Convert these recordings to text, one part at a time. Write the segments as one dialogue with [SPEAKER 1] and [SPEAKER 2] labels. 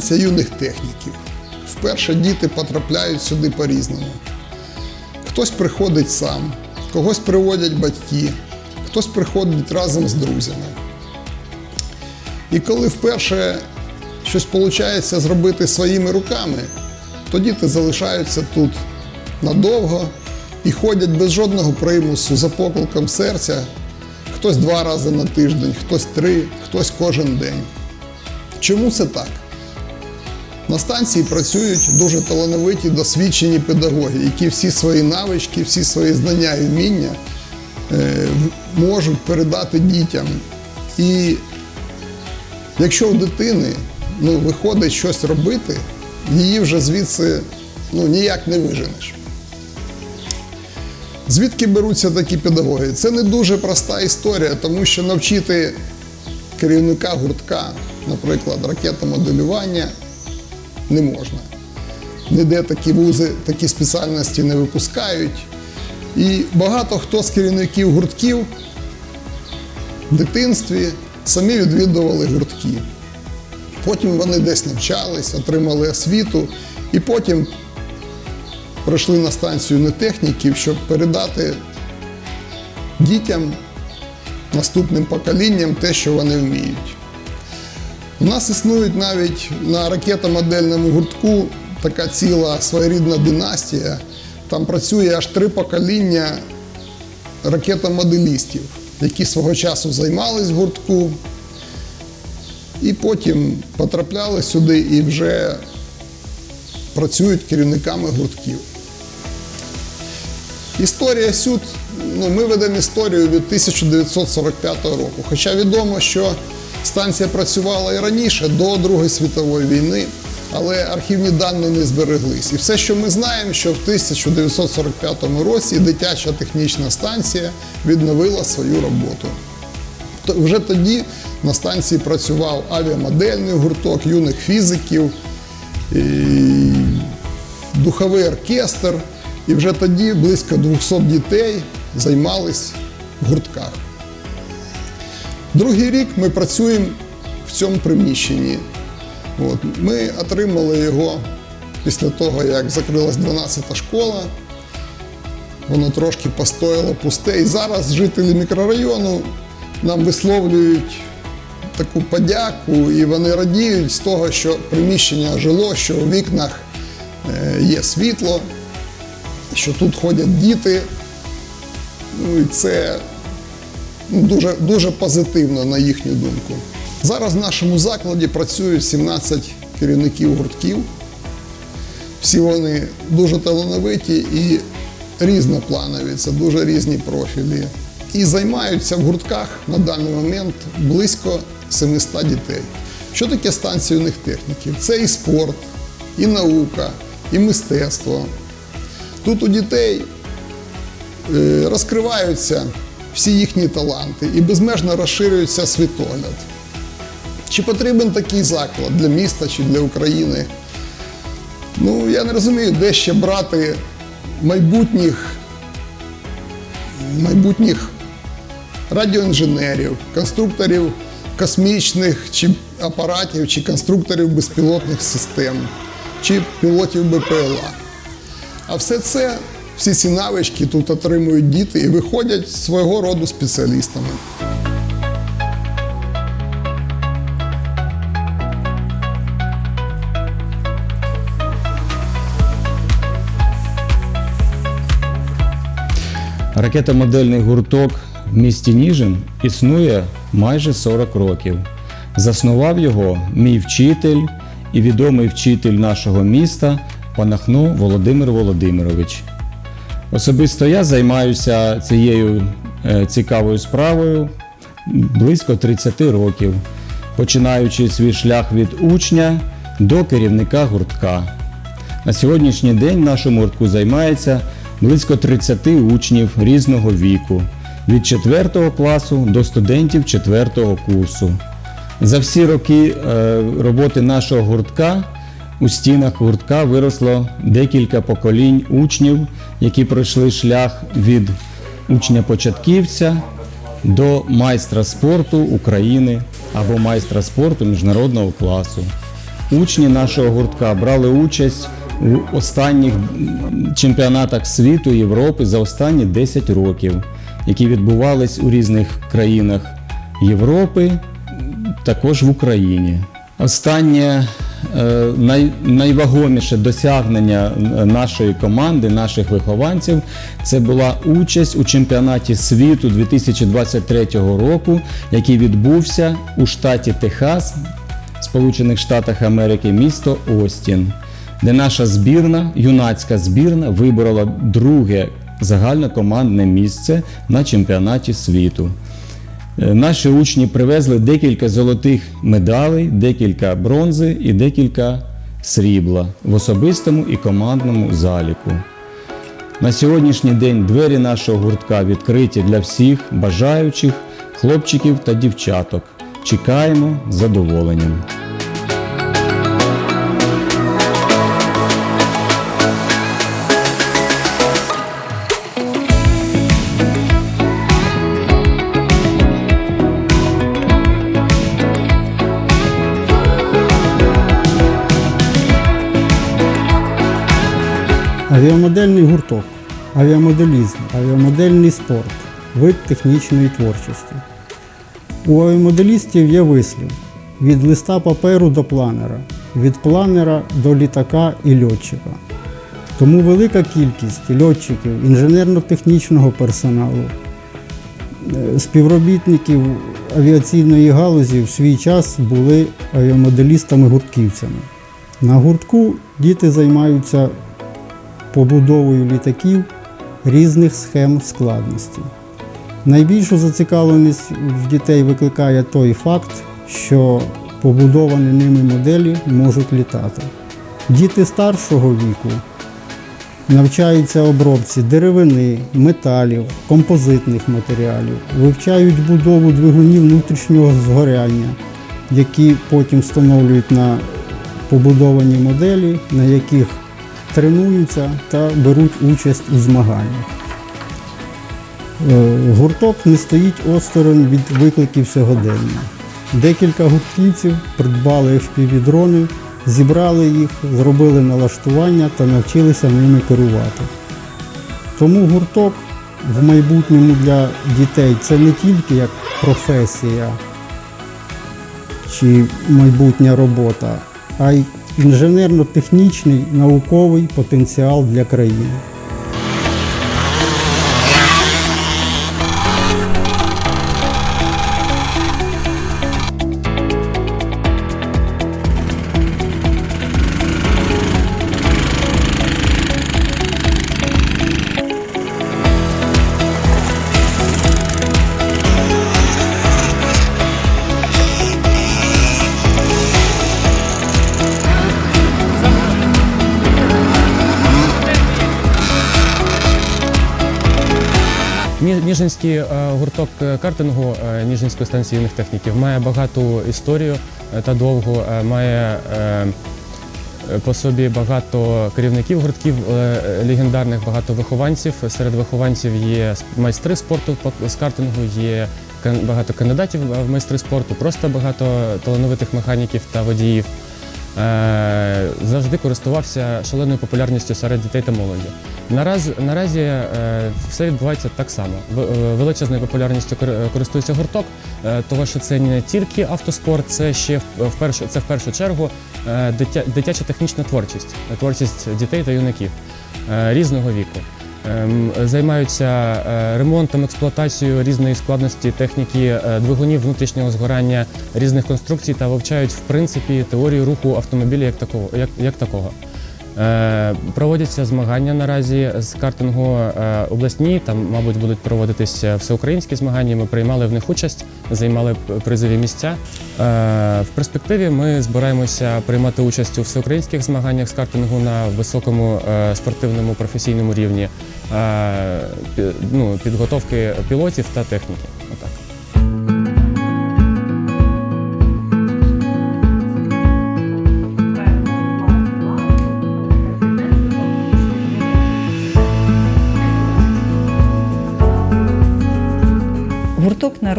[SPEAKER 1] станція юних техніків. Вперше діти потрапляють сюди по-різному. Хтось приходить сам, когось приводять батьки, хтось приходить разом з друзями. І коли вперше щось виходить зробити своїми руками, то діти залишаються тут надовго і ходять без жодного примусу за покликом серця. Хтось два рази на тиждень, хтось три, хтось кожен день. Чому це так? На станції працюють дуже талановиті досвідчені педагоги, які всі свої навички, всі свої знання і вміння е, можуть передати дітям. І якщо у дитини ну, виходить щось робити, її вже звідси ну, ніяк не виженеш. Звідки беруться такі педагоги? Це не дуже проста історія, тому що навчити керівника гуртка, наприклад, ракетомоделювання не можна. Ніде такі вузи, такі спеціальності не випускають. І багато хто з керівників гуртків в дитинстві самі відвідували гуртки. Потім вони десь навчались, отримали освіту, і потім прийшли на станцію нетехніків, щоб передати дітям, наступним поколінням те, що вони вміють. У нас існують навіть на ракетомодельному гуртку така ціла своєрідна династія. Там працює аж три покоління ракетомоделістів, які свого часу займались гуртку, і потім потрапляли сюди і вже працюють керівниками гуртків. Історія сюд, ну, ми ведемо історію від 1945 року. Хоча відомо, що станція працювала і раніше, до Другої світової війни, але архівні дані не збереглись. І все, що ми знаємо, що в 1945 році дитяча технічна станція відновила свою роботу. Вже тоді на станції працював авіамодельний гурток юних фізиків, і духовий оркестр. І вже тоді близько 200 дітей займались в гуртках. Другий рік ми працюємо в цьому приміщенні. От. Ми отримали його після того, як закрилась 12-та школа. Воно трошки постояло пусте. І зараз жителі мікрорайону нам висловлюють таку подяку, і вони радіють з того, що приміщення жило, що у вікнах е, є світло, що тут ходять діти. Ну і це дуже, дуже позитивно, на їхню думку. Зараз в нашому закладі працюють 17 керівників гуртків. Всі вони дуже талановиті і різнопланові, це дуже різні профілі. І займаються в гуртках на даний момент близько 700 дітей. Що таке станція юних техніків? Це і спорт, і наука, і мистецтво. Тут у дітей е, розкриваються всі їхні таланти і безмежно розширюється світогляд. Чи потрібен такий заклад для міста чи для України? Ну, я не розумію, де ще брати майбутніх, майбутніх радіоінженерів, конструкторів космічних чи апаратів, чи конструкторів безпілотних систем, чи пілотів БПЛА. А все це, всі ці навички тут отримують діти і виходять свого роду спеціалістами.
[SPEAKER 2] Ракетомодельний гурток в місті Ніжин існує майже 40 років. Заснував його мій вчитель і відомий вчитель нашого міста Панахно Володимир Володимирович. Особисто я займаюся цією е, цікавою справою близько 30 років, починаючи свій шлях від учня до керівника гуртка. На сьогоднішній день в нашому гуртку займається близько 30 учнів різного віку від 4 класу до студентів 4 курсу. За всі роки е, роботи нашого гуртка у стінах гуртка виросло декілька поколінь учнів, які пройшли шлях від учня-початківця до майстра спорту України або майстра спорту міжнародного класу. учні нашого гуртка брали участь в останніх чемпіонатах світу Європи за останні 10 років, які відбувались у різних країнах Європи, також в Україні. Останнє най, найвагоміше досягнення е, нашої команди, наших вихованців, це була участь у чемпіонаті світу 2023 року, який відбувся у штаті Техас, Сполучених Штатах Америки, місто Остін, де наша збірна, юнацька збірна, виборола друге загальнокомандне місце на чемпіонаті світу. Е, Наші учні привезли декілька золотих медалей, декілька бронзи і декілька срібла в особистому і командному заліку. На сьогоднішній день двері нашого гуртка відкриті для всіх бажаючих хлопчиків та дівчаток. Чекаємо задоволенням.
[SPEAKER 3] Авіамодельний гурток, авіамоделізм, авіамодельний спорт, вид технічної творчості. У авіамоделістів є вислів від листа паперу до планера, від планера до літака і льотчика. Тому велика кількість льотчиків, інженерно-технічного персоналу, е, співробітників авіаційної галузі в свій час були авіамоделістами-гуртківцями. На гуртку діти займаються побудовою літаків різних схем складності. Найбільшу зацікавленість в дітей викликає той факт, що побудовані ними моделі можуть літати. Діти старшого віку навчаються обробці деревини, металів, композитних матеріалів, вивчають будову двигунів внутрішнього згоряння, які потім встановлюють на побудовані моделі, на яких тренуються та беруть участь у змаганнях. Е, Гурток не стоїть осторонь від викликів сьогодення. Декілька гуртківців придбали FPV-дрони, зібрали їх, зробили налаштування та навчилися ними керувати. Тому гурток в майбутньому для дітей це не тільки як професія чи майбутня робота, а й інженерно-технічний науковий потенціал для країни.
[SPEAKER 4] Ніжинський е, гурток е, картингу е, Ніжинської станції юних техніків має багату історію та довгу, має по собі багато керівників гуртків легендарних, багато вихованців. Серед вихованців є майстри спорту по- з картингу, є багато кандидатів в майстри спорту, просто багато талановитих механіків та водіїв. Е, Завжди користувався шаленою популярністю серед дітей та молоді. Нараз, наразі е, все відбувається так само. Е, Величезною популярністю кор- користується гурток, тому що це не тільки автоспорт, це ще в, першу, це в першу чергу дитя, дитяча технічна творчість, творчість дітей та юнаків різного віку. Ем, Займаються е, ремонтом, експлуатацією різної складності техніки е, двигунів внутрішнього згорання різних конструкцій та вивчають в принципі теорію руху автомобіля як такого. Як, як такого. Е, Проводяться змагання наразі з картингу е, обласні. Там, мабуть, будуть проводитися всеукраїнські змагання. Ми приймали в них участь, займали призові місця. Е, В перспективі ми збираємося приймати участь у всеукраїнських змаганнях з картингу на високому е, спортивному професійному рівні е, ну, підготовки пілотів та техніки.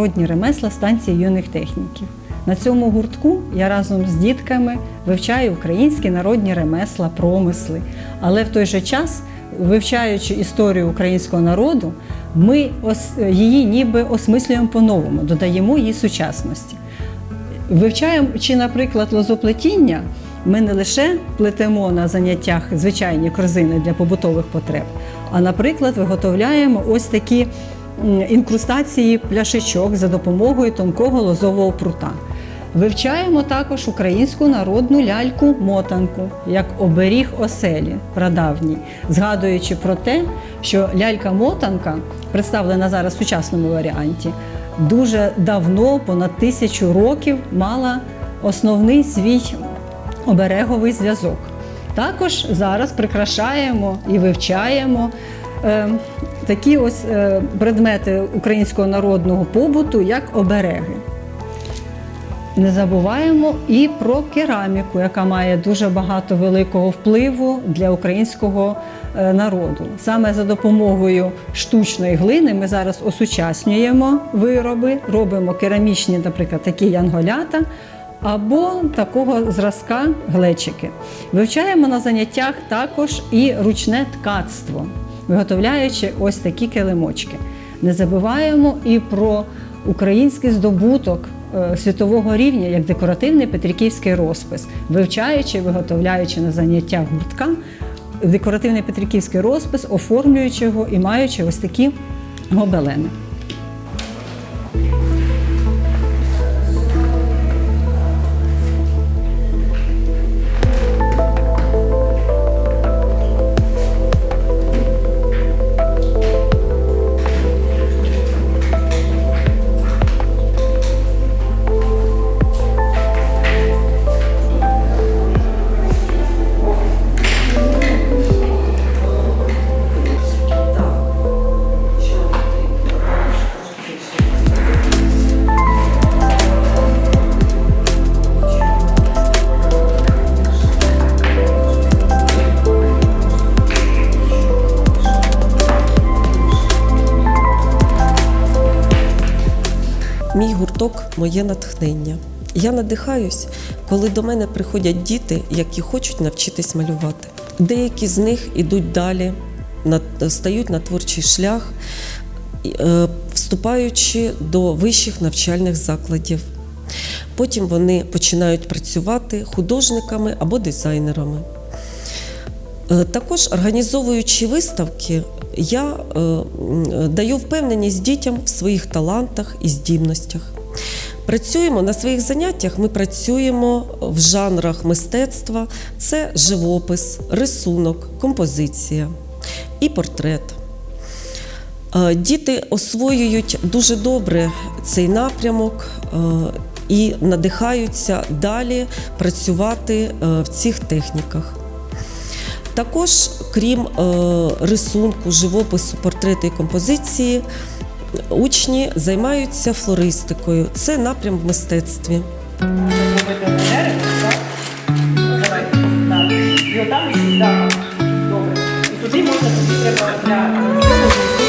[SPEAKER 5] Народні ремесла станції юних техніків. На цьому гуртку я разом з дітками вивчаю українські народні ремесла, промисли. Але в той же час, вивчаючи історію українського народу, ми її ніби осмислюємо по-новому, додаємо їй сучасності. Вивчаючи, наприклад, лозоплетіння, ми не лише плетемо на заняттях звичайні корзини для побутових потреб, а, наприклад, виготовляємо ось такі інкрустації пляшечок за допомогою тонкого лозового прута. Вивчаємо також українську народну ляльку-мотанку як оберіг оселі прадавній, згадуючи про те, що лялька-мотанка, представлена зараз в сучасному варіанті, дуже давно, понад тисячу років, мала основний свій обереговий зв'язок. Також зараз прикрашаємо і вивчаємо е, такі ось е, предмети українського народного побуту, як обереги. Не забуваємо і про кераміку, яка має дуже багато великого впливу для українського е, народу. Саме за допомогою штучної глини ми зараз осучаснюємо вироби, робимо керамічні, наприклад, такі янголята. Або такого зразка глечики. Вивчаємо на заняттях також і ручне ткацтво, виготовляючи ось такі килимочки. Не забуваємо і про український здобуток е, світового рівня, як декоративний петриківський розпис, вивчаючи, виготовляючи на заняттях гуртка декоративний петриківський розпис, оформлюючи його і маючи ось такі гобелени.
[SPEAKER 6] Моє натхнення. Я надихаюсь, коли до мене приходять діти, які хочуть навчитись малювати. Деякі з них ідуть далі, стають на творчий шлях, е, вступаючи до вищих навчальних закладів. Потім вони починають працювати художниками або дизайнерами. Е, Також організовуючи виставки, я е, даю впевненість дітям в своїх талантах і здібностях. Працюємо на своїх заняттях. Ми працюємо в жанрах мистецтва: це живопис, рисунок, композиція і портрет. Е, Діти освоюють дуже добре цей напрямок е, і надихаються далі працювати е, в цих техніках. Також, крім рисунку, живопису, портрету і композиції, учні займаються флористикою. Це напрям в мистецтві.
[SPEAKER 7] Добре. І туди можна, тоді треба для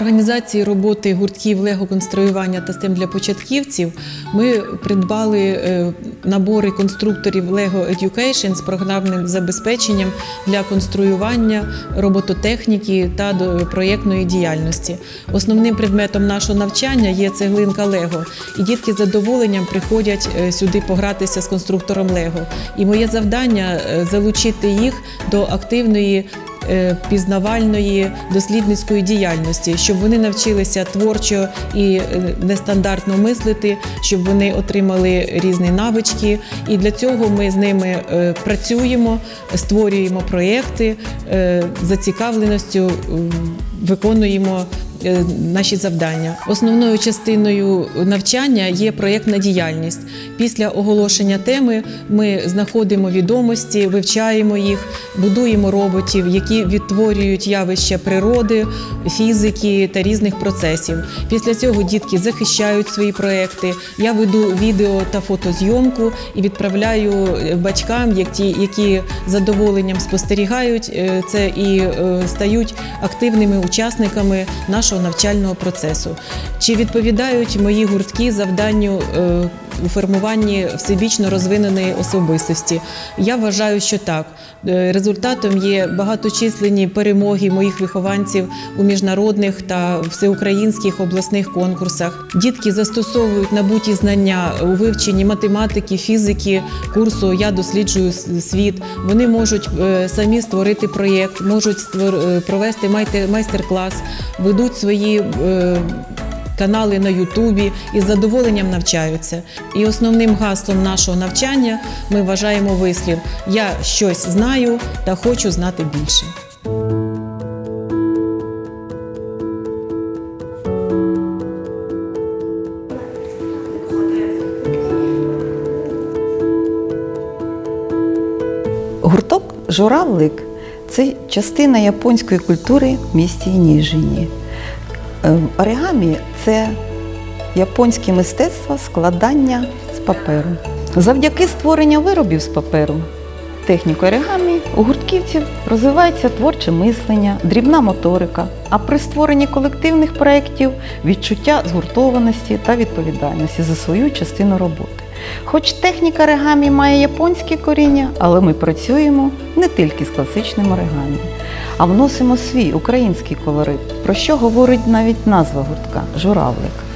[SPEAKER 8] організації роботи гуртків лего-конструювання та STEM для початківців ми придбали е, набори конструкторів Lego Education з програмним забезпеченням для конструювання робототехніки та проєктної діяльності. Основним предметом нашого навчання є цеглинка Лего, і дітки з задоволенням приходять е, сюди погратися з конструктором Лего. І моє завдання е, залучити їх до активної пізнавальної дослідницької діяльності, щоб вони навчилися творчо і е, нестандартно мислити, щоб вони отримали різні навички. І для цього ми з ними е, працюємо, створюємо проєкти, е, зацікавленістю виконуємо е, наші завдання. Основною частиною навчання є проєктна діяльність. Після оголошення теми ми знаходимо відомості, вивчаємо їх, будуємо роботів, які відтворюють явища природи, фізики та різних процесів. Після цього дітки захищають свої проекти. Я веду відео та фотозйомку і відправляю е, батькам, які, які задоволенням спостерігають е, це і е, стають активними учасниками нашого навчального процесу. Чи відповідають мої гуртки завданню е, у формуванні всебічно розвиненої особистості? Я вважаю, що так. Е, Результатом є багаточисленні перемоги моїх вихованців у міжнародних та всеукраїнських обласних конкурсах. Дітки застосовують набуті знання у вивченні математики, фізики, курсу Я досліджую світ. Вони можуть е, самі створити проєкт, можуть е, провести майстер-клас, ведуть свої. Канали на Ютубі і з задоволенням навчаються. І основним гаслом нашого навчання ми вважаємо вислів Я щось знаю та хочу знати більше.
[SPEAKER 9] Гурток Журавлик це частина японської культури в місті Ніжині. Е, Оригамі це японське мистецтво складання з паперу. Завдяки створенню виробів з паперу, техніку оригамі, у гуртківців розвивається творче мислення, дрібна моторика, а при створенні колективних проєктів відчуття згуртованості та відповідальності за свою частину роботи. Хоч техніка оригамі має японське коріння, але ми працюємо не тільки з класичним оригамі, а вносимо свій український колорит, про що говорить навіть назва гуртка журавлик.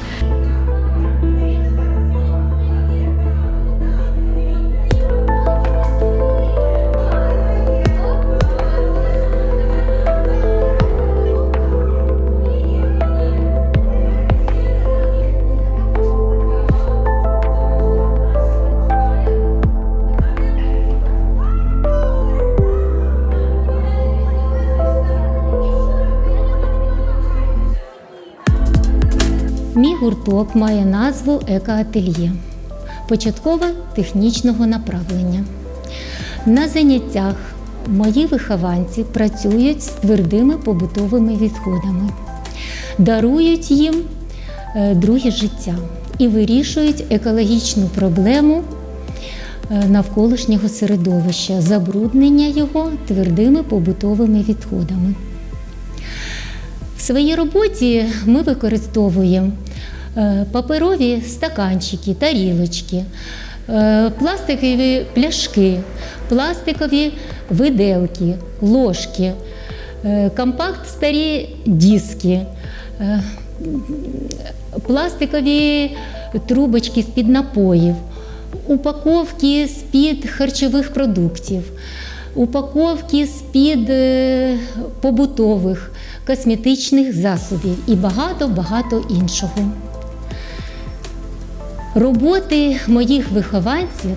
[SPEAKER 10] Гурток має назву Екоательє початково технічного направлення. На заняттях мої вихованці працюють з твердими побутовими відходами, дарують їм е, друге життя і вирішують екологічну проблему е, навколишнього середовища, забруднення його твердими побутовими відходами. В своїй роботі ми використовуємо паперові стаканчики, тарілочки, е, пластикові пляшки, пластикові виделки, ложки, е, компакт старі диски, е, пластикові трубочки з-під напоїв, упаковки з-під харчових продуктів, упаковки з-під е, побутових косметичних засобів і багато-багато іншого. Роботи моїх вихованців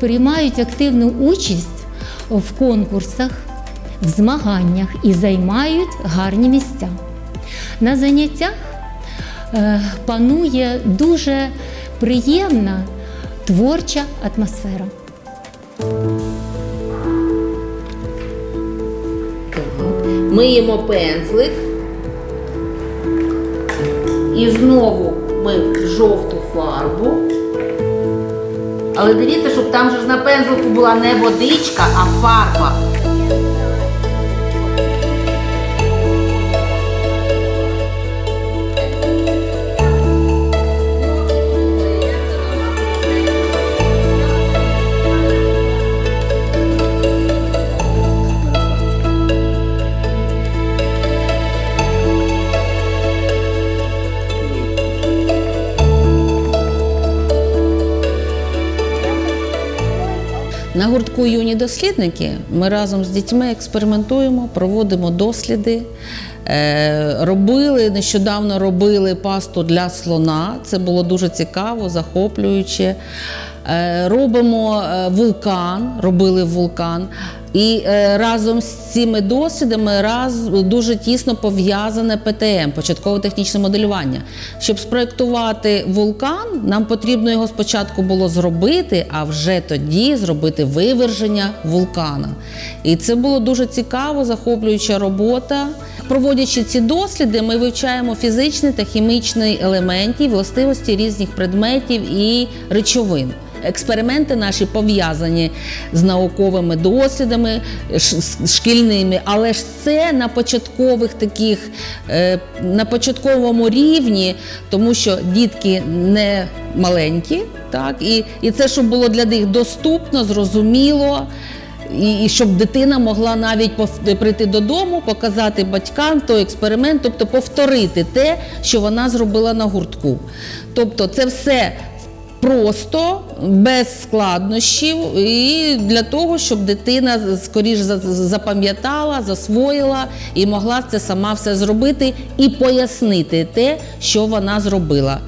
[SPEAKER 10] приймають активну участь в конкурсах, в змаганнях і займають гарні місця. На заняттях е, панує дуже приємна творча атмосфера.
[SPEAKER 11] Миємо пензлик. І знову ми в жовту фарбу. Але дивіться, щоб там же ж на пензлику була не водичка, а фарба.
[SPEAKER 12] Гуртку юні дослідники ми разом з дітьми експериментуємо, проводимо досліди. Е, Робили нещодавно робили пасту для слона. Це було дуже цікаво, захоплююче. Е, Робимо е, вулкан, робили вулкан. І е, разом з цими дослідами раз дуже тісно пов'язане ПТМ початкове технічне моделювання. Щоб спроектувати вулкан, нам потрібно його спочатку було зробити, а вже тоді зробити виверження вулкана. І це було дуже цікаво, захоплююча робота. Проводячи ці досліди, ми вивчаємо фізичний та хімічний елементи, властивості різних предметів і речовин. Експерименти наші пов'язані з науковими дослідами, шкільними, але ж це на початкових таких, е, на початковому рівні, тому що дітки не маленькі, так, і, і це, щоб було для них доступно, зрозуміло. І, щоб дитина могла навіть прийти додому, показати батькам той експеримент, тобто повторити те, що вона зробила на гуртку. Тобто, це все просто, без складнощів, і для того, щоб дитина скоріш за- запам'ятала, засвоїла і могла це сама все зробити і пояснити те, що вона зробила.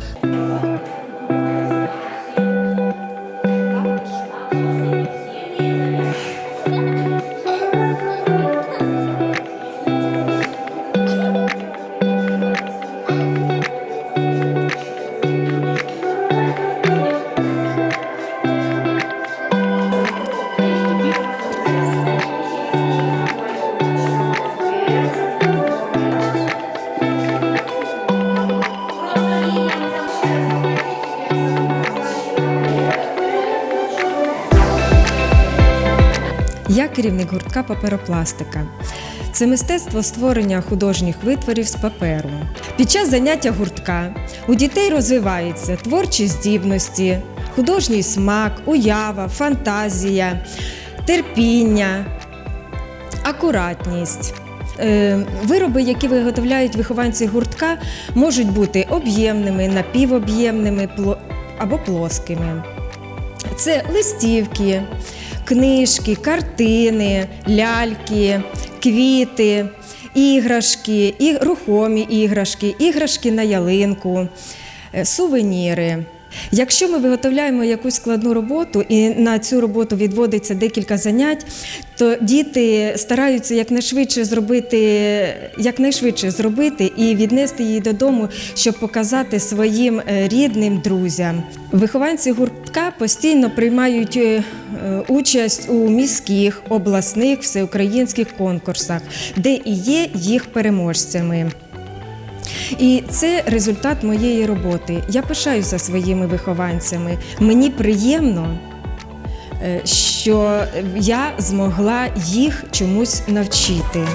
[SPEAKER 13] Я керівник гуртка паперопластика. Це мистецтво створення художніх витворів з паперу. Під час заняття гуртка у дітей розвиваються творчі здібності, художній смак, уява, фантазія, терпіння, акуратність. Е, Вироби, які виготовляють вихованці гуртка, можуть бути об'ємними, напівоб'ємними або плоскими. Це листівки, книжки, картини, ляльки, квіти, іграшки, і рухомі іграшки, іграшки на ялинку, е, сувеніри. Якщо ми виготовляємо якусь складну роботу і на цю роботу відводиться декілька занять, то діти стараються якнайшвидше зробити, якнайшвидше зробити і віднести її додому, щоб показати своїм е, рідним друзям. Вихованці гуртка постійно приймають е, е, участь у міських, обласних, всеукраїнських конкурсах, де і є їх переможцями. І це результат моєї роботи. Я пишаюся своїми вихованцями. Мені приємно, е, що я змогла їх чомусь навчити.